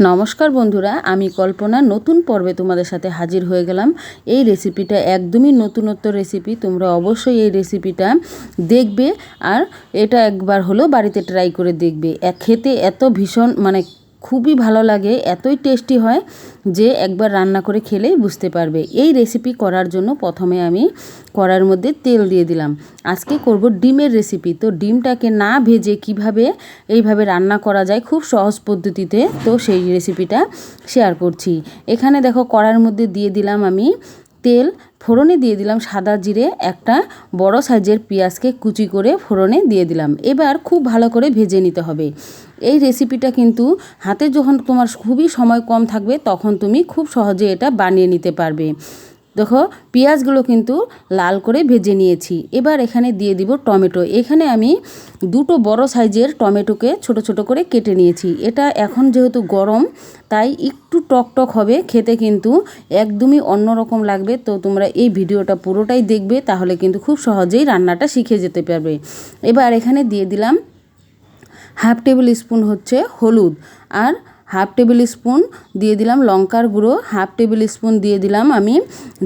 নমস্কার বন্ধুরা, আমি কল্পনা। নতুন পর্বে তোমাদের সাথে হাজির হয়ে গেলাম। এই রেসিপিটা একদমই নতুনত্ব রেসিপি, তোমরা অবশ্যই এই রেসিপিটা দেখবে। আর এটা একবার হলো বাড়িতে ট্রাই করে দেখবে। খেতে এত ভীষণ মানে খুবই ভালো লাগে, এতই টেস্টি হয় যে একবার রান্না করে খেলেই বুঝতে পারবে। এই রেসিপি করার জন্য প্রথমে আমি কড়ার মধ্যে তেল দিয়ে দিলাম। আজকে করব ডিমের রেসিপি তো ডিমটাকে না ভেজে কীভাবে এইভাবে রান্না করা যায় খুব সহজ পদ্ধতিতে, তো সেই রেসিপিটা শেয়ার করছি। এখানে দেখো কড়ার মধ্যে দিয়ে দিলাম আমি তেল ফোড়নে দিয়ে দিলাম সাদা জিরে, একটা বড় সাইজের পেঁয়াজকে কুচি করে ফোড়নে দিয়ে দিলাম। এবার খুব ভালো করে ভেজে নিতে হবে। এই রেসিপিটা কিন্তু হাতে যখন তোমার খুবই সময় কম থাকবে, তখন তুমি খুব সহজে এটা বানিয়ে নিতে পারবে। দেখো, পেঁয়াজগুলো কিন্তু লাল করে ভেজে নিয়েছি। এবার এখানে দিয়ে দিব টমেটো। এখানে আমি দুটো বড় সাইজের টমেটোকে ছোট ছোট করে কেটে নিয়েছি। এটা এখন যেহেতু গরম, তাই একটু টক টক হবে, খেতে কিন্তু একদমই অন্যরকম লাগবে। তো তোমরা এই ভিডিওটা পুরোটাই দেখবে, তাহলে কিন্তু খুব সহজেই রান্নাটা শিখে যেতে পারবে। এবার এখানে দিয়ে দিলাম হাফ টেবিল স্পুন হচ্ছে হলুদ। আর হাফ টেবিল স্পুন দিয়ে দিলাম লঙ্কার গুঁড়ো, হাফ টেবিল স্পুন দিয়ে দিলাম আমি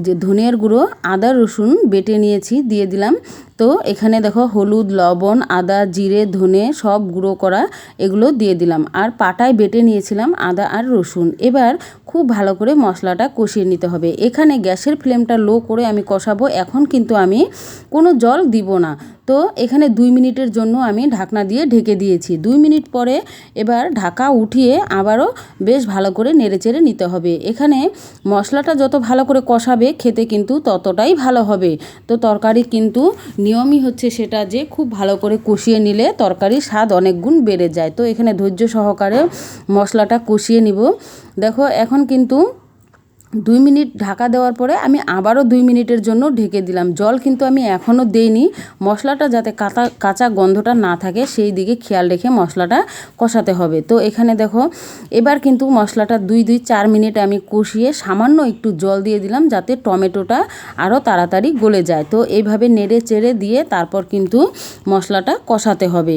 যে ধনিয়ার গুঁড়ো, আদা রসুন বেটে নিয়েছি, দিয়ে দিলাম তো এখানে দেখো হলুদ, লবণ, আদা, জিরে, ধনে সব গুঁড়ো করা এগুলো দিয়ে দিলাম। আর পাটায় বেটে নিয়েছিলাম আদা আর রসুন। এবার খুব ভালো করে মশলাটা কষিয়ে নিতে হবে। এখানে গ্যাসের ফ্লেমটা লো করে আমি কষাবো। এখন কিন্তু আমি কোনো জল দিব না। তো এখানে দুই মিনিটের জন্য আমি ঢাকনা দিয়ে ঢেকে দিয়েছি। দুই মিনিট পরে এবার ঢাকা উঠিয়ে আবারও বেশ ভালো করে নেড়েচেড়ে নিতে হবে। এখানে মশলাটা যত ভালো করে কষাবে খেতে কিন্তু ততটাই ভালো হবে। তো তরকারি কিন্তু নিয়মই হচ্ছে সেটা যে খুব ভালো করে কষিয়ে নিলে তরকারির স্বাদ অনেক গুণ বেড়ে যায়। তো এখানে ধৈর্য সহকারে মশলাটা কষিয়ে নিব। দেখো, এখন কিন্তু দুই মিনিট ঢাকা দেওয়ার পরে আমি আবারও দুই মিনিটের জন্য ঢেকে দিলাম। জল কিন্তু আমি এখনও দেইনি। মশলাটা যাতে কাঁচা কাঁচা গন্ধটা না থাকে, সেই দিকে খেয়াল রেখে মশলাটা কষাতে হবে। তো এখানে দেখো, এবার কিন্তু মশলাটা দুই দুই, চার মিনিট আমি কষিয়ে সামান্য একটু জল দিয়ে দিলাম যাতে টমেটোটা আরও তাড়াতাড়ি গলে যায়। তো এইভাবে নেড়ে চেড়ে দিয়ে তারপর কিন্তু মশলাটা কষাতে হবে।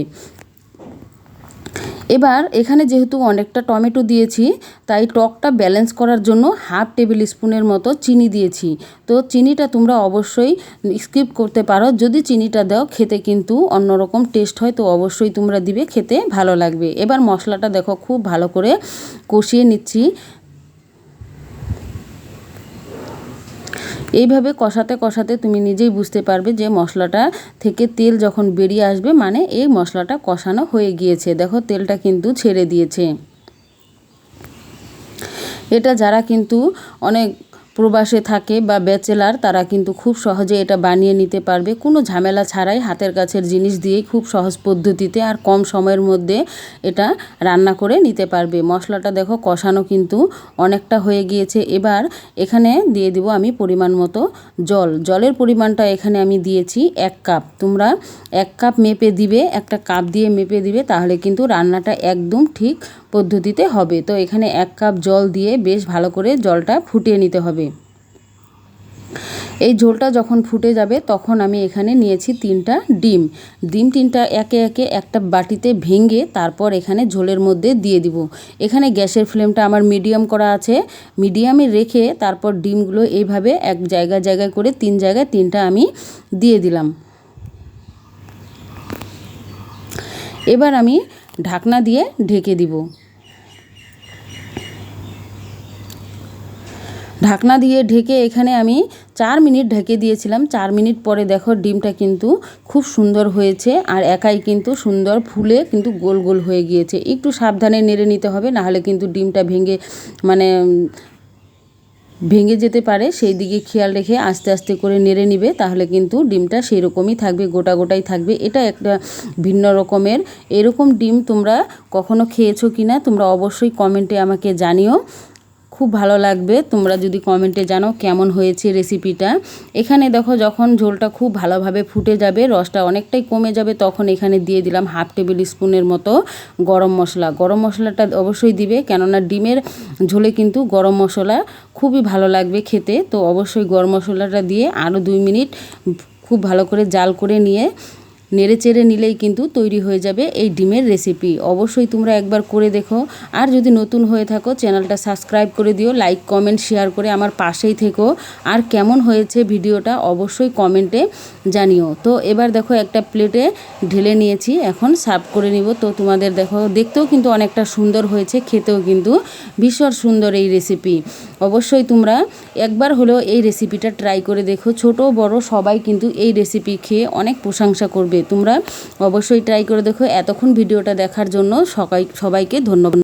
এবার এখানে যেহেতু অনেকটা টমেটো দিয়েছি, তাই টকটা ব্যালেন্স করার জন্য হাফ টেবিল স্পুনের মতো চিনি দিয়েছি। তো চিনিটা তোমরা অবশ্যই স্কিপ করতে পারো। যদি চিনিটা দাও, খেতে কিন্তু অন্যরকম টেস্ট হয়, তো অবশ্যই তোমরা দিবে, খেতে ভালো লাগবে। এবার মশলাটা দেখো, খুব ভালো করে কষিয়ে নিচ্ছি। এইভাবে কষাতে কষাতে তুমি নিজেই বুঝতে পারবে যে মশলাটা থেকে তেল যখন বেরিয়ে আসবে মানে এই মশলাটা কষানো হয়ে গিয়েছে। দেখো, তেলটা কিন্তু ছেড়ে দিয়েছে। এটা যারা কিন্তু অনেক প্রবাসে থাকে বা ব্যাচেলার, তারা কিন্তু খুব সহজে এটা বানিয়ে নিতে পারবে। কোনো ঝামেলা ছাড়াই হাতের কাছের জিনিস দিয়েই খুব সহজ পদ্ধতিতে আর কম সময়ের মধ্যে এটা রান্না করে নিতে পারবে। মশলাটা দেখো কষানো কিন্তু অনেকটা হয়ে গিয়েছে। এবার এখানে দিয়ে দিব আমি পরিমাণ মতো জল। জলের পরিমাণটা এখানে আমি দিয়েছি এক কাপ। তোমরা এক কাপ মেপে দিবে, একটা কাপ দিয়ে মেপে দিবে, তাহলে কিন্তু রান্নাটা একদম ঠিক পদ্ধতিতে হবে। তো এখানে এক কাপ জল দিয়ে বেশ ভালো করে জলটা ফুটিয়ে নিতে হবে। এই ঝোলটা যখন ফুটে যাবে, তখন আমি এখানে নিয়েছি তিনটা ডিম। ডিম তিনটা একে একে একটা বাটিতে ভেঙে তারপর এখানে ঝোলের মধ্যে দিয়ে দিব। এখানে গ্যাসের ফ্লেমটা আমার মিডিয়াম করা আছে। মিডিয়ামে রেখে তারপর ডিমগুলো এইভাবে এক জায়গা জায়গায় করে তিন জায়গায় তিনটা আমি দিয়ে দিলাম। এবার আমি ঢাকনা দিয়ে ঢেকে দিব। ঢাকনা দিয়ে ঢেকে এখানে আমি চার মিনিট ঢেকে দিয়েছিলাম। চার মিনিট পরে দেখো ডিমটা কিন্তু খুব সুন্দর হয়েছে আর একাই কিন্তু সুন্দর ফুলে কিন্তু গোল গোল হয়ে গিয়েছে। একটু সাবধানে নেড়ে নিতে হবে, নাহলে কিন্তু ডিমটা ভেঙে মানে ভেঙে যেতে পারে। সেই দিকে খেয়াল রেখে আস্তে আস্তে করে নেড়ে নিবে, তাহলে কিন্তু ডিমটা সেই রকমই থাকবে, গোটা গোটাই থাকবে। এটা একটা ভিন্ন রকমের। এরকম ডিম তোমরা কখনো খেয়েছো কি না তোমরা অবশ্যই কমেন্টে আমাকে জানিও। খুব ভালো লাগবে। তোমরা যদি কমেন্টে জানো কেমন হয়েছে রেসিপিটা এখানে দেখো যখন ঝোলটা খুব ভালোভাবে ফুটে যাবে, রসটা অনেকটাই কমে যাবে, তখন এখানে দিয়ে দিলাম হাফ টেবিল স্পুনের মতো গরম মশলা। গরম মশলাটা অবশ্যই দিবে, কেননা ডিমের ঝোলে কিন্তু গরম মশলা খুবই ভালো লাগবে খেতে। তো অবশ্যই গরম মশলাটা দিয়ে আরও দুই মিনিট খুব ভালো করে জাল করে নিয়ে নেড়ে চেড়ে নিলেই কিন্তু তৈরি হয়ে যাবে এই ডিমের রেসিপি অবশ্যই তোমরা একবার করে দেখো। আর যদি নতুন হয়ে থাকো, চ্যানেলটা সাবস্ক্রাইব করে দিও লাইক কমেন্ট শেয়ার করে আমার পাশেই থেকো। আর কেমন হয়েছে ভিডিওটা অবশ্যই কমেন্টে জানিও। তো এবার দেখো একটা প্লেটে ঢেলে নিয়েছি, এখন সার্ভ করে নিব। তো তোমাদের দেখো, দেখতেও কিন্তু অনেকটা সুন্দর হয়েছে, খেতেও কিন্তু ভীষণ সুন্দর এই রেসিপি অবশ্যই তোমরা একবার হলেও এই রেসিপিটা ট্রাই করে দেখো। ছোট, বড় সবাই কিন্তু এই রেসিপি খেয়ে অনেক প্রশংসা করবে। তোমরা অবশ্যই ট্রাই করে দেখো। এতক্ষণ ভিডিওটা দেখার জন্য সবাই সবাইকে ধন্যবাদ।